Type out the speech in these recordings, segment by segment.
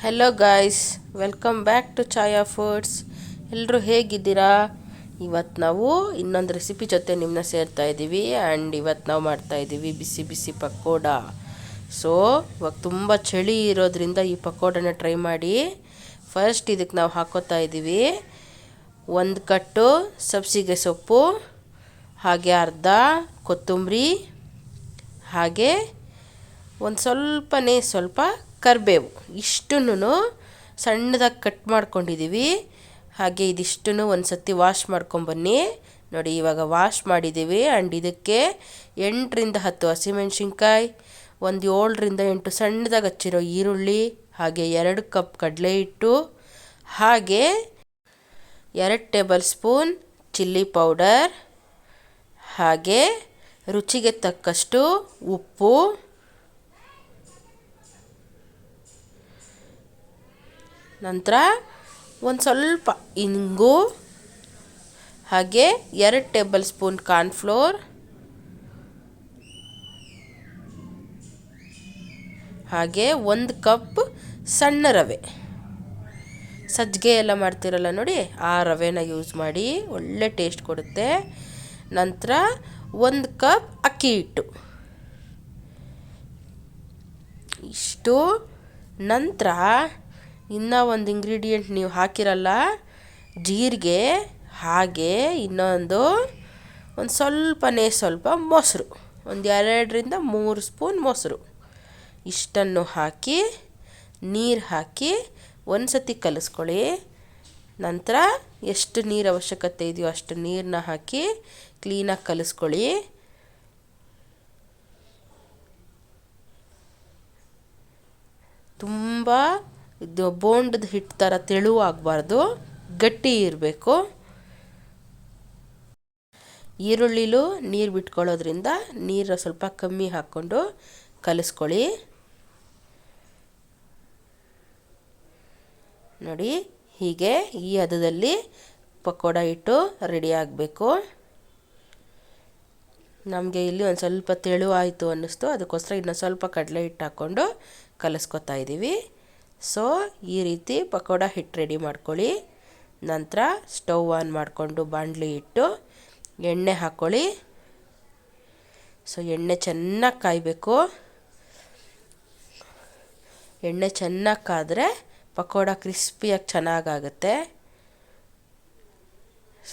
Hello guys welcome back to Chhaya foods ಎಲ್ಲರೂ ಹೇಗಿದ್ದೀರಾ? ಇವತ್ತು ನಾವು ಇನ್ನೊಂದು ರೆಸಿಪಿ ಜೊತೆ ನಿಮ್ಮನ್ನ ಸೇರ್ತಾ ಇದ್ದೀವಿ ಆ್ಯಂಡ್ ಇವತ್ತು ನಾವು ಮಾಡ್ತಾ ಇದ್ದೀವಿ ಬಿಸಿ ಬಿಸಿ ಪಕೋಡ. ಸೊ ಇವಾಗ ತುಂಬ ಚಳಿ ಇರೋದ್ರಿಂದ ಈ ಪಕೋಡನ ಟ್ರೈ ಮಾಡಿ ಫಸ್ಟ್ ಇದಕ್ಕೆ ನಾವು ಹಾಕೋತಾ ಇದ್ದೀವಿ ಒಂದು ಕಟ್ಟು ಸಬ್ಸಿಗೆ ಸೊಪ್ಪು, ಹಾಗೆ ಅರ್ಧ ಕೊತ್ತಂಬರಿ, ಹಾಗೆ ಒಂದು ಸ್ವಲ್ಪನೇ ಸ್ವಲ್ಪ ಕರಿಬೇವು. ಇಷ್ಟನ್ನು ಸಣ್ಣದಾಗಿ ಕಟ್ ಮಾಡ್ಕೊಂಡಿದ್ದೀವಿ ಹಾಗೆ ಇದಿಷ್ಟನ್ನು ಒಂದು ಸತಿ ವಾಶ್ ಮಾಡ್ಕೊಂಬನ್ನಿ ನೋಡಿ, ಇವಾಗ ವಾಶ್ ಮಾಡಿದ್ದೀವಿ ಆ್ಯಂಡ್ ಇದಕ್ಕೆ ಎಂಟರಿಂದ ಹತ್ತು ಹಸಿಮೆಣ್ಸಿನ್ಕಾಯಿ, ಒಂದು ಏಳರಿಂದ ಎಂಟು ಸಣ್ಣದಾಗಿ ಹಚ್ಚಿರೋ ಈರುಳ್ಳಿ, ಹಾಗೆ ಎರಡು ಕಪ್ ಕಡಲೆ ಹಿಟ್ಟು, ಹಾಗೆ ಎರಡು ಟೇಬಲ್ ಸ್ಪೂನ್ ಚಿಲ್ಲಿ ಪೌಡರ್, ಹಾಗೆ ರುಚಿಗೆ ತಕ್ಕಷ್ಟು ಉಪ್ಪು. ನಂತರ ಒಂದು ಸ್ವಲ್ಪ ಇಂಗು, ಹಾಗೆ ಎರಡು ಟೇಬಲ್ ಸ್ಪೂನ್ ಕಾರ್ನ್ಫ್ಲೋರ್ ಹಾಗೆ ಒಂದು ಕಪ್ ಸಣ್ಣ ರವೆ. ಸಜ್ಜಿಗೆ ಎಲ್ಲ ಮಾಡ್ತಿರಲ್ಲ ನೋಡಿ, ಆ ರವೆನ ಯೂಸ್ ಮಾಡಿ ಒಳ್ಳೆ ಟೇಸ್ಟ್ ಕೊಡುತ್ತೆ. ನಂತರ ಒಂದು ಕಪ್ ಅಕ್ಕಿ ಹಿಟ್ಟು. ಇಷ್ಟು. ನಂತರ ಇನ್ನೂ ಒಂದು ಇಂಗ್ರೀಡಿಯೆಂಟ್ ನೀವು ಹಾಕಿರಲ್ಲ, ಜೀರಿಗೆ, ಹಾಗೆ ಇನ್ನೊಂದು ಒಂದು ಸ್ವಲ್ಪನೇ ಸ್ವಲ್ಪ ಮೊಸರು. ಒಂದು ಎರಡರಿಂದ ಮೂರು ಸ್ಪೂನ್ ಮೊಸರು. ಇಷ್ಟನ್ನು ಹಾಕಿ, ನೀರು ಹಾಕಿ ಒಂದು ಸತಿ ಕಲಿಸ್ಕೊಳ್ಳಿ. ನಂತರ ಎಷ್ಟು ನೀರು ಅವಶ್ಯಕತೆ ಇದೆಯೋ ಅಷ್ಟು ನೀರನ್ನ ಹಾಕಿ ಕ್ಲೀನಾಗಿ ಕಲಿಸ್ಕೊಳ್ಳಿ. ತುಂಬ ಇದು ಬೋಂಡದ ಹಿಟ್ಟು ಥರ ತೆಳುವಾಗಬಾರ್ದು, ಗಟ್ಟಿ ಇರಬೇಕು. ಈರುಳ್ಳಿಲೂ ನೀರು ಬಿಟ್ಕೊಳ್ಳೋದ್ರಿಂದ ನೀರು ಸ್ವಲ್ಪ ಕಮ್ಮಿ ಹಾಕ್ಕೊಂಡು ಕಲಿಸ್ಕೊಳ್ಳಿ. ನೋಡಿ, ಹೀಗೆ ಈ ಹದದಲ್ಲಿ ಪಕೋಡ ಹಿಟ್ಟು ರೆಡಿ ಆಗಬೇಕು. ನಮಗೆ ಇಲ್ಲಿ ಒಂದು ಸ್ವಲ್ಪ ತೆಳು ಆಯಿತು ಅನ್ನಿಸ್ತು, ಅದಕ್ಕೋಸ್ಕರ ಇನ್ನೊಂದು ಸ್ವಲ್ಪ ಕಡಲೆ ಹಿಟ್ಟು ಹಾಕ್ಕೊಂಡು ಕಲಿಸ್ಕೊತಾ ಇದ್ದೀವಿ ಸೊ, ಈ ರೀತಿ ಪಕೋಡ ಹಿಟ್ಟು ರೆಡಿ ಮಾಡ್ಕೊಳ್ಳಿ. ನಂತರ ಸ್ಟವ್ ಆನ್ ಮಾಡಿಕೊಂಡು ಬಾಣಲಿ ಇಟ್ಟು ಎಣ್ಣೆ ಹಾಕ್ಕೊಳ್ಳಿ ಸೊ, ಎಣ್ಣೆ ಚೆನ್ನಾಗಿ ಕಾಯಬೇಕು. ಎಣ್ಣೆ ಚೆನ್ನಾಗಿ ಕಾದರೆ ಪಕೋಡ ಕ್ರಿಸ್ಪಿಯಾಗಿ ಚೆನ್ನಾಗಾಗುತ್ತೆ.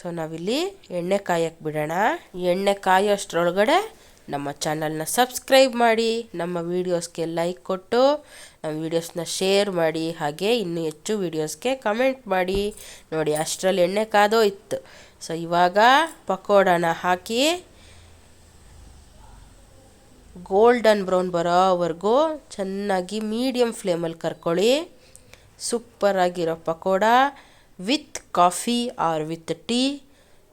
ಸೊ, ನಾವಿಲ್ಲಿ ಎಣ್ಣೆ ಕಾಯಕ್ಕೆ ಬಿಡೋಣ. ಎಣ್ಣೆ ಕಾಯೋಷ್ಟರೊಳಗಡೆ ನಮ್ಮ ಚಾನಲ್ನ ಸಬ್ಸ್ಕ್ರೈಬ್ ಮಾಡಿ, ನಮ್ಮ ವೀಡಿಯೋಸ್ಗೆ ಲೈಕ್ ಕೊಟ್ಟು, ನಮ್ಮ ವೀಡಿಯೋಸ್ನ ಶೇರ್ ಮಾಡಿ, ಹಾಗೆ ಇನ್ನೂ ಹೆಚ್ಚು ವೀಡಿಯೋಸ್ಗೆ ಕಮೆಂಟ್ ಮಾಡಿ. ನೋಡಿ, ಅಷ್ಟರಲ್ಲಿ ಎಣ್ಣೆ ಕಾದೋಯ್ತು. ಸೊ, ಇವಾಗ ಪಕೋಡನ ಹಾಕಿ ಗೋಲ್ಡನ್ ಬ್ರೌನ್ ಬರೋವರೆಗೂ ಚೆನ್ನಾಗಿ ಮೀಡಿಯಮ್ ಫ್ಲೇಮಲ್ಲಿ ಕರ್ಕೊಳ್ಳಿ. ಸೂಪರಾಗಿರೋ pakoda with coffee or with tea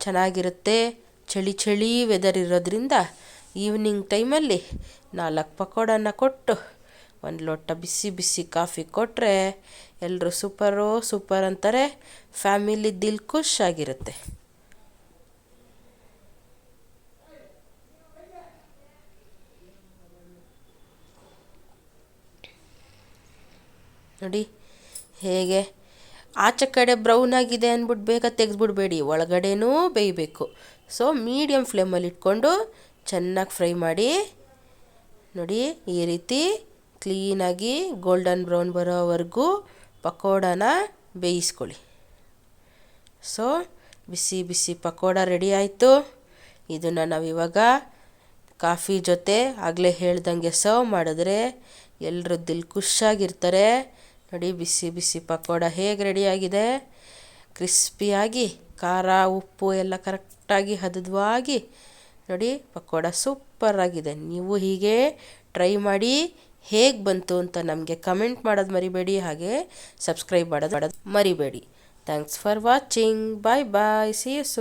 ಚೆನ್ನಾಗಿರುತ್ತೆ. ಚಳಿ ಚಳಿ ವೆದರ್ ಇರೋದ್ರಿಂದ ಈವ್ನಿಂಗ್ ಟೈಮಲ್ಲಿ ನಾಲ್ಕು ಪಕೋಡನ ಕೊಟ್ಟು, ಒಂದು ಲೋಟ ಬಿಸಿ ಬಿಸಿ ಕಾಫಿ ಕೊಟ್ಟರೆ ಎಲ್ಲರೂ ಸೂಪರು ಸೂಪರ್ ಅಂತಾರೆ, ಫ್ಯಾಮಿಲಿ ದಿಲ್ ಖುಷ್ ಆಗಿರುತ್ತೆ. ನೋಡಿ, ಹೇಗೆ? ಆಚೆ ಕಡೆ ಬ್ರೌನ್ ಆಗಿದೆ ಅಂದ್ಬಿಟ್ಟು ಬೇಗ ತೆಗೆದ್ಬಿಡ್ಬೇಡಿ, ಒಳಗಡೆನೂ ಬೇಯಬೇಕು. ಸೊ ಮೀಡಿಯಮ್ ಫ್ಲೇಮಲ್ಲಿ ಇಟ್ಕೊಂಡು ಚೆನ್ನಾಗಿ ಫ್ರೈ ಮಾಡಿ, ನೋಡಿ ಈ ರೀತಿ ಕ್ಲೀನಾಗಿ ಗೋಲ್ಡನ್ ಬ್ರೌನ್ ಬರೋವರೆಗೂ ಪಕೋಡಾನ ಬೇಯಿಸ್ಕೊಳ್ಳಿ. ಸೊ, ಬಿಸಿ ಬಿಸಿ ಪಕೋಡ ರೆಡಿ ಆಯಿತು. ಇದನ್ನು ಇವಾಗ ಕಾಫಿ ಜೊತೆ ಆಗಲೇ ಹೇಳ್ದಂಗೆ ಸರ್ವ್ ಮಾಡಿದ್ರೆ ಎಲ್ಲರೂ ದಿಲ್ ಖುಷಾಗಿರ್ತಾರೆ ನೋಡಿ, ಬಿಸಿ ಬಿಸಿ ಪಕೋಡ ಹೇಗೆ ರೆಡಿಯಾಗಿದೆ ಕ್ರಿಸ್ಪಿಯಾಗಿ, ಖಾರ, ಉಪ್ಪು ಎಲ್ಲ ಕರೆಕ್ಟಾಗಿ ಹದವಾಗಿ ನೋಡಿ, ಪಕೋಡ ಸೂಪರಾಗಿದೆ ನೀವು ಹೀಗೆ ಟ್ರೈ ಮಾಡಿ ಹೇಗೆ ಬಂತು ಅಂತ ನಮಗೆ ಕಮೆಂಟ್ ಮಾಡೋದು ಮರಿಬೇಡಿ, ಹಾಗೆ ಸಬ್ಸ್ಕ್ರೈಬ್ ಮಾಡೋದು ಮರಿಬೇಡಿ. Thanks for watching bye bye see you so